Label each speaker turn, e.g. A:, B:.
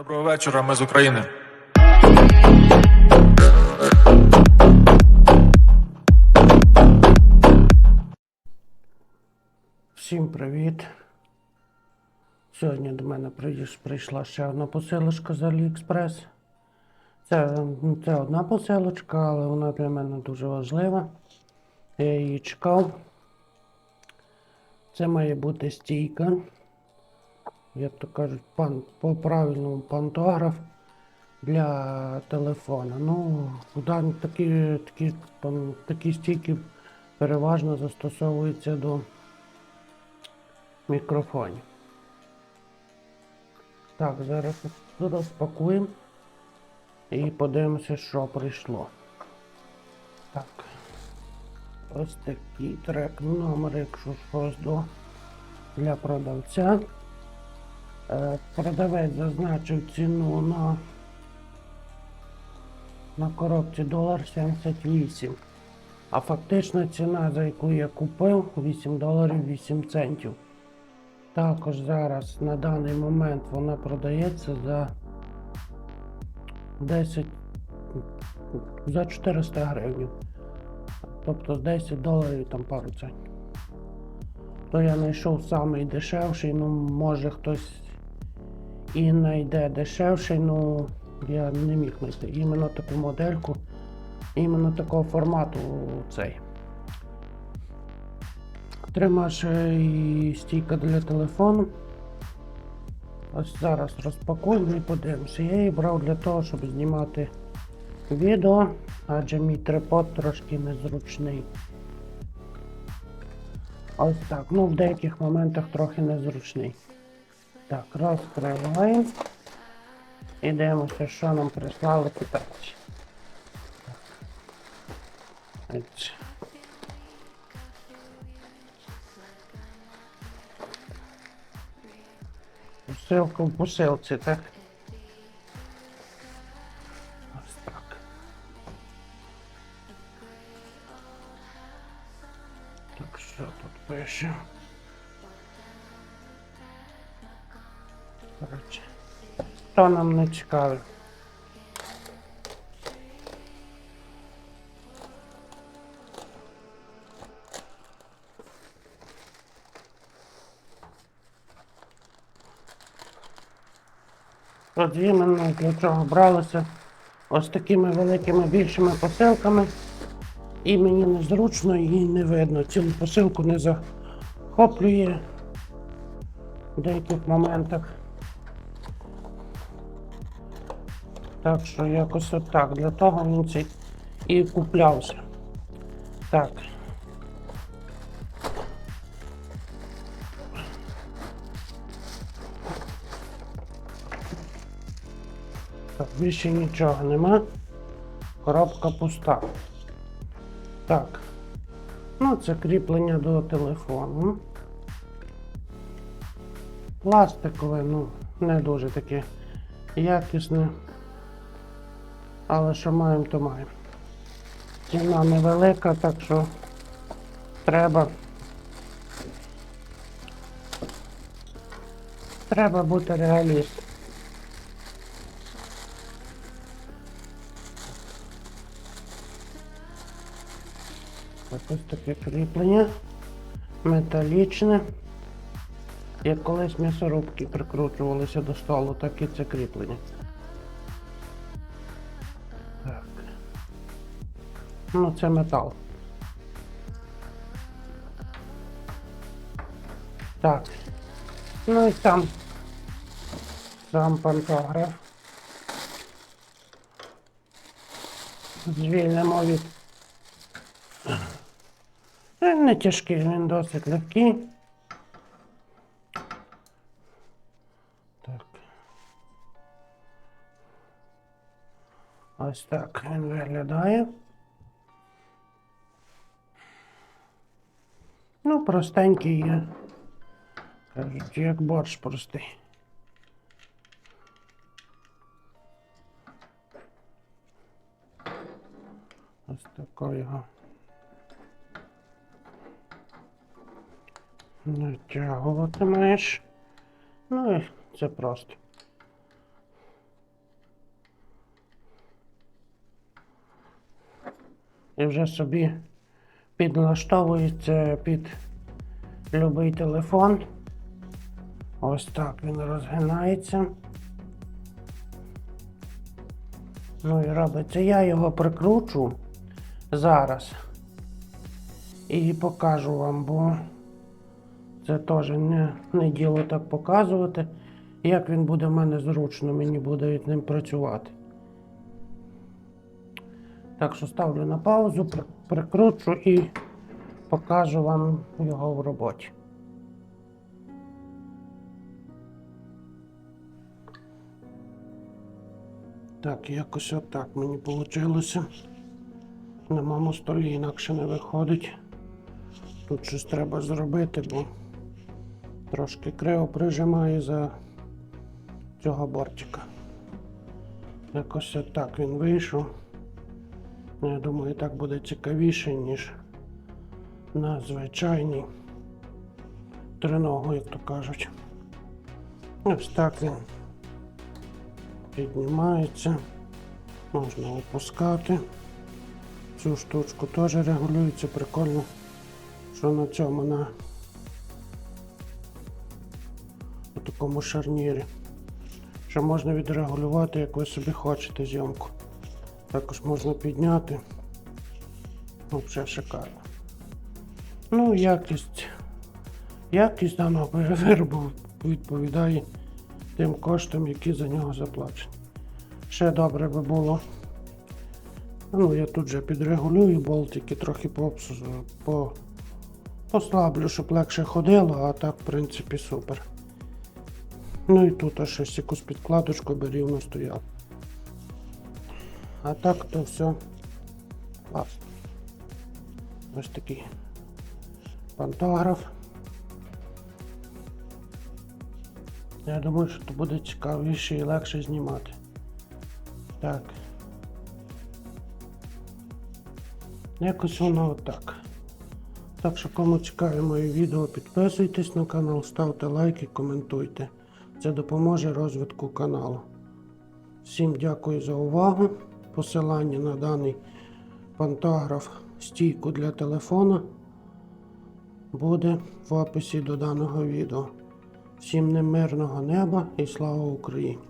A: Доброго вечора, ми з України.
B: Всім привіт! Сьогодні до мене прийшла ще одна посилочка з AliExpress. Це, це одна посилочка, але вона для мене дуже важлива. Я її чекав. Це має бути стійка. Як то кажуть, пан, по-правильному пантограф для телефона. Ну, да, такі, такі, пан- такі стійки переважно застосовуються до мікрофонів. Так, зараз розпакуємо і подивимося, що прийшло. Так. Ось такий трек номер, якщо щось до для продавця. Е, Продавець зазначив ціну на, на коробці долар 78. А фактична ціна, за яку я купив, 8 доларів 8 центів. Також зараз на даний момент вона продається за 10 за 400 гривень. Тобто 10 доларів там пару центів. То я знайшов самий дешевший, ну може хтось і знайде дешевший, ну я не міг знайти. Іменно таку модельку, іменно такого формату цей. Тримач е, і стійка для телефону. Ось зараз розпакуємо і подивимося. Я її брав для того, щоб знімати відео, адже мій трипод трошки незручний. Ось так. Ну, в деяких моментах трохи незручний. Так, розкриваємо. І дивимося, що нам прислали китайці. Посилка в посилці, так? Ось так. Так, що тут пише? Коротше, хто нам не цікавий? От іменно для чого бралося ось такими великими більшими посилками. І мені незручно і не видно. Цілу посилку не захоплює в деяких моментах. Так що якось отак. Для того він цей і куплявся. Так. Так, більше нічого нема. Коробка пуста. Так. Ну, це кріплення до телефону. Пластикове, ну, не дуже таке якісне. Але що маємо, то маємо. Ціна невелика, так що треба. Треба бути реалістом. Ось таке кріплення. Металічне. Як колись м'ясорубки прикручувалися до столу, так і це кріплення. Ну, це метал. Так. Ну і там сам пантограф. Звільнимо від Він не тяжкий, він досить легкий. Так. Ось так він виглядає. Ну, простенький є. Кажуть, як борщ простий. Ось такого його. Натягувати маєш. Ну і це просто. І вже собі підлаштовується під будь-який телефон. Ось так він розгинається. Ну і робиться. Я його прикручу зараз і покажу вам, бо це теж не, не діло так показувати. Як він буде в мене зручно, мені буде ним працювати. Так що ставлю на паузу, прикручу і покажу вам його в роботі. Так, якось отак мені вийшло. На моєму столі інакше не виходить. Тут щось треба зробити, бо трошки криво прижимає за цього бортика. Якось отак він вийшов. Ну, Я думаю, так буде цікавіше, ніж на звичайній триногу, як то кажуть. Ось так він піднімається. Можна опускати. Цю штучку теж регулюється прикольно, що на цьому на такому шарнірі. Що можна відрегулювати, як ви собі хочете зйомку. Також можна підняти. Ну, все шикарно. Ну, якість. Якість даного виробу відповідає тим коштам, які за нього заплачені. Ще добре би було. Ну, я тут же підрегулюю болтики, трохи пообсу- по, послаблю, щоб легше ходило, а так, в принципі, супер. Ну і тут щось якусь підкладочку би рівно стояв. А так то все класно. Ось такий пантограф. Я думаю, що то буде цікавіше і легше знімати. Так. Якось воно отак. Так що кому цікаві мої відео, підписуйтесь на канал, ставте лайки, коментуйте. Це допоможе розвитку каналу. Всім дякую за увагу. Посилання на даний пантограф стійку для телефона буде в описі до даного відео. Всім немирного неба і слава Україні!